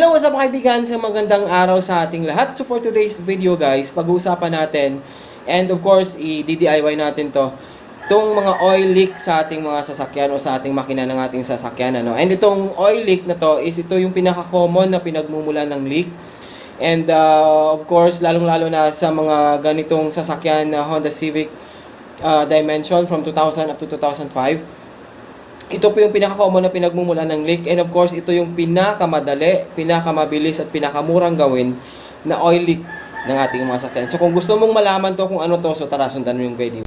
Hello, what's up kaibigan? So magandang araw sa ating lahat. So for today's video guys, pag-uusapan natin and of course, i-DIY natin to itong mga oil leak sa ating mga sasakyan o sa ating makina ng ating sasakyan. Ano? And itong oil leak na to is ito yung pinaka-common na pinagmumulan ng leak. And uh, of course, lalong-lalo na sa mga ganitong sasakyan na Honda Civic uh, Dimension from 2000 up to 2005 ito po yung pinaka-common na pinagmumula ng leak and of course ito yung pinakamadali, pinakamabilis at pinakamurang gawin na oil leak ng ating mga sakyan. So kung gusto mong malaman to kung ano to, so tara sundan mo yung video.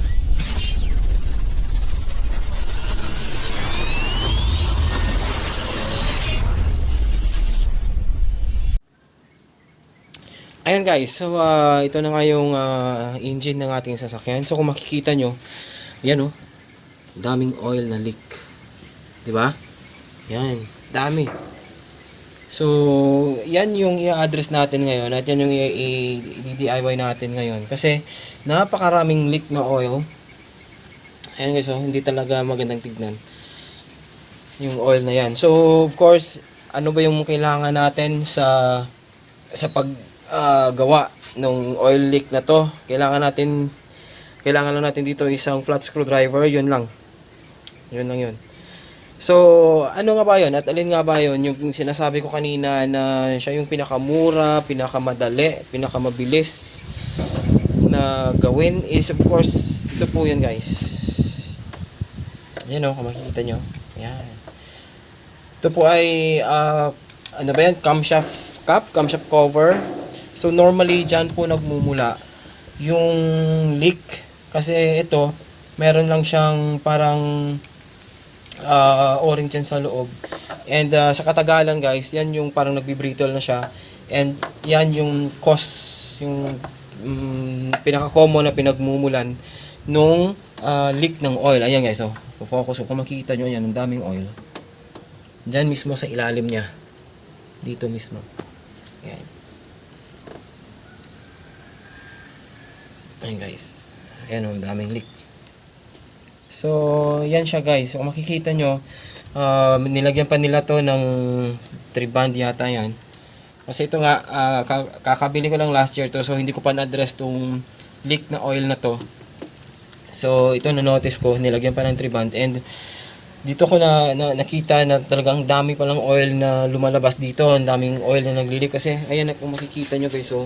Ayan guys, so ah, ito na nga yung ah, engine ng ating sasakyan. So kung makikita nyo, yan oh, daming oil na leak. 'Di ba? Yan, dami. So, yan yung i-address natin ngayon at yan yung i-DIY natin ngayon. Kasi, napakaraming leak na oil. Ayan guys, so, hindi talaga magandang tignan. Yung oil na yan. So, of course, ano ba yung kailangan natin sa sa pag ah, gawa ng oil leak na to? Kailangan natin kailangan lang natin dito isang flat screwdriver, yun lang. Yun lang yun. So, ano nga ba yun? At alin nga ba yun? Yung sinasabi ko kanina na siya yung pinakamura, pinakamadali, pinakamabilis na gawin is of course, ito po yun guys. Yan o, kung makikita nyo. Yan. Ito po ay, ah, ano ba yan? Camshaft cap, camshaft cover. So, normally, dyan po nagmumula yung leak. Kasi ito, meron lang siyang parang uh, o-ring dyan sa loob. And uh, sa katagalan guys, yan yung parang nagbibrittle na siya. And yan yung cause, yung um, pinaka-common na pinagmumulan nung uh, leak ng oil. Ayan guys, so, focus ko. Kung makikita nyo yan, ang daming oil. Diyan mismo sa ilalim niya. Dito mismo. Ayan. Ayan guys. Ayan, ang daming leak. So, yan siya guys. Kung makikita nyo, uh, nilagyan pa nila to ng triband yata yan. Kasi ito nga, uh, kakabili ko lang last year to. So, hindi ko pa na-address tong leak na oil na to. So, ito na-notice ko, nilagyan pa ng triband. And, dito ko na, na nakita na talagang dami palang oil na lumalabas dito. Ang daming oil na naglilik. Kasi, ayan, kung makikita nyo guys, so,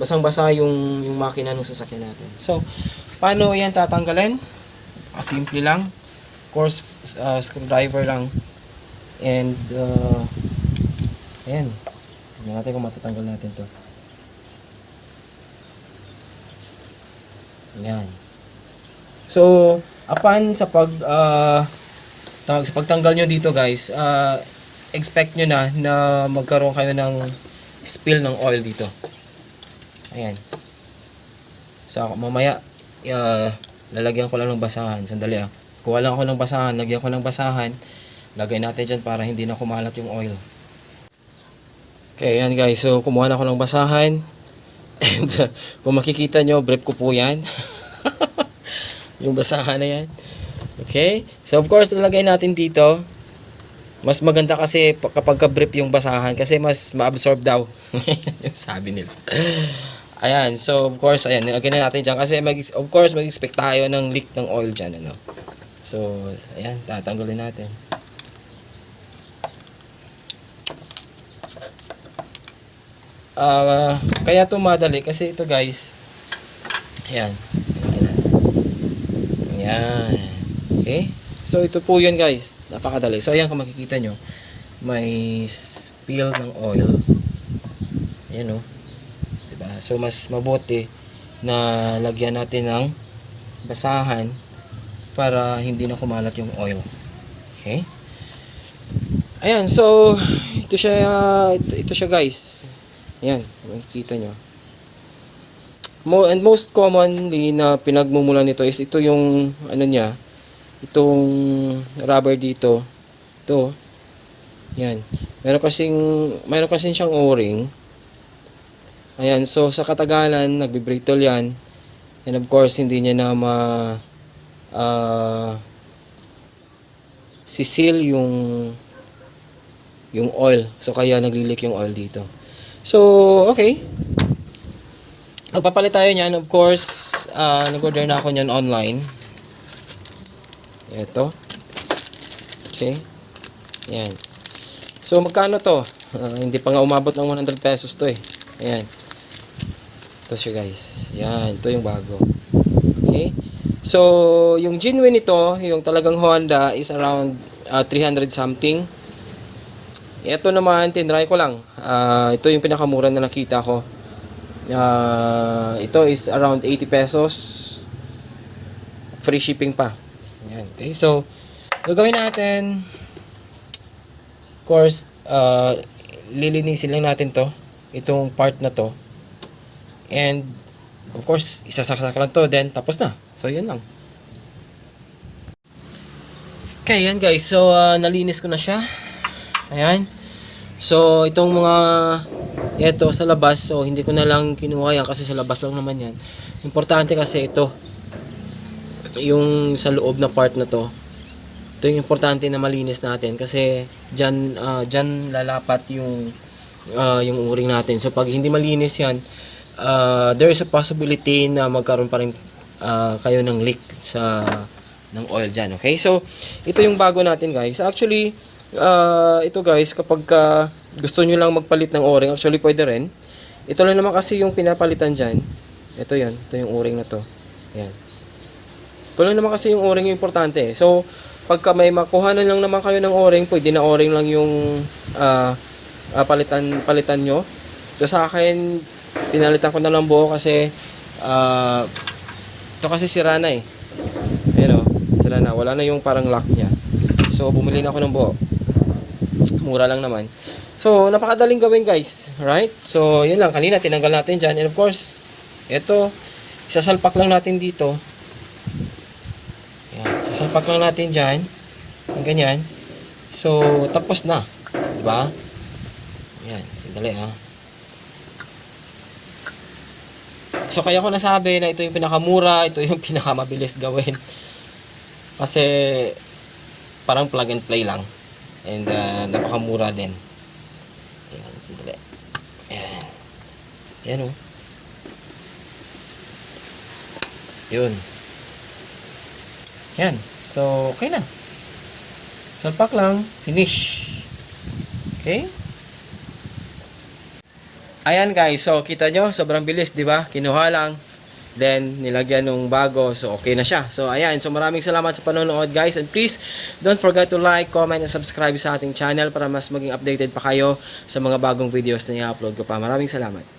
basang-basa yung, yung makina ng sasakyan natin. So, paano yan tatanggalin? Simple lang. Of course, uh, screwdriver lang. And, uh, ayan. Tingnan natin kung matatanggal natin to. Ayan. So, upon sa pag, uh, sa pagtanggal nyo dito guys, uh, expect nyo na na magkaroon kayo ng spill ng oil dito. Ayan. So, mamaya, uh, lalagyan ko lang ng basahan. Sandali ah. Kuha lang ako ng basahan, lagyan ko ng basahan. Lagay natin dyan para hindi na kumalat yung oil. Okay, yan guys. So, kumuha na ako ng basahan. And uh, kung makikita nyo, brief ko po yan. yung basahan na yan. Okay? So, of course, lalagay natin dito. Mas maganda kasi kapag ka-brief yung basahan kasi mas ma-absorb daw. sabi nila. Ayan, so of course, ayan, nilagyan na natin dyan kasi mag, of course, mag-expect tayo ng leak ng oil dyan, ano. So, ayan, tatanggalin natin. Ah, kaya ito madali kasi ito guys. Ayan. Ayan. Okay? So, ito po yun guys. Napakadali. So, ayan kung makikita nyo, may spill ng oil. Ayan o. Oh. Diba? So, mas mabuti na lagyan natin ng basahan para hindi na kumalat yung oil. Okay? Ayan, so ito siya ito, ito siya guys. Ayan, makikita nyo. Mo and most commonly na pinagmumulan nito is ito yung ano niya, itong rubber dito. Ito. Yan. Meron kasing meron kasing siyang O-ring. Ayan, so sa katagalan, nagbe-brittle yan. And of course, hindi niya na ma uh, sisil yung yung oil. So, kaya nagli-leak yung oil dito. So, okay. Magpapalit tayo niyan. Of course, ah, nag-order na ako niyan online. Ito. Okay. Yan. So, magkano to? Ah, hindi pa nga umabot ng 100 pesos to eh. Ayan. Ito siya guys. Yan. Ito yung bago. Okay. So, yung genuine ito, yung talagang Honda is around ah, 300 something. Ito naman, tinry ko lang. Ah, ito yung pinakamura na nakita ko. Ah, ito is around 80 pesos. Free shipping pa. Yan. Okay, so, gagawin natin, of course, uh, lilinisin lang natin to. Itong part na to. And, of course, isasaksak lang to. Then, tapos na. So, yun lang. Okay, yan guys. So, uh, nalinis ko na siya. Ayan. So, itong mga ito sa labas. So, hindi ko na lang kinuha yan kasi sa labas lang naman yan. Importante kasi ito. Yung sa loob na part na to. Ito yung importante na malinis natin kasi dyan, ah, dyan lalapat yung ah, yung uring natin. So, pag hindi malinis yan, ah, there is a possibility na magkaroon pa rin ah, kayo ng leak sa ng oil dyan. Okay? So, ito yung bago natin guys. Actually, ah, ito guys, kapag ka gusto nyo lang magpalit ng o-ring, actually pwede rin. Ito lang naman kasi yung pinapalitan dyan. Ito yan. Ito yung o-ring na to. Yan. Ito lang naman kasi yung o-ring yung importante. So, pagka may makuha na lang naman kayo ng o-ring, pwede na o-ring lang yung ah, ah, palitan, palitan nyo. Ito sa akin, pinalitan ko na lang buo kasi ah, ito kasi sira na eh. Pero, sira na. Wala na yung parang lock niya. So, bumili na ako ng buo. Mura lang naman. So, napakadaling gawin guys. Right? So, yun lang. Kanina, tinanggal natin dyan. And of course, ito, isasalpak lang natin dito. Yan. Sasalpak lang natin dyan. Ang ganyan. So, tapos na. Diba? Yan. Sandali ah. So, kaya ko nasabi na ito yung pinakamura, ito yung pinakamabilis gawin. Kasi, parang plug and play lang. And, uh, napakamura din. Ayan, sandali. Ayan. Ayan oh. Yun. Yan. So, okay na. Salpak lang. Finish. Okay? Ayan guys. So, kita nyo. Sobrang bilis, di ba? Kinuha lang. Then, nilagyan ng bago. So, okay na siya. So, ayan. So, maraming salamat sa panonood guys. And please, don't forget to like, comment, and subscribe sa ating channel para mas maging updated pa kayo sa mga bagong videos na i-upload ko pa. Maraming salamat.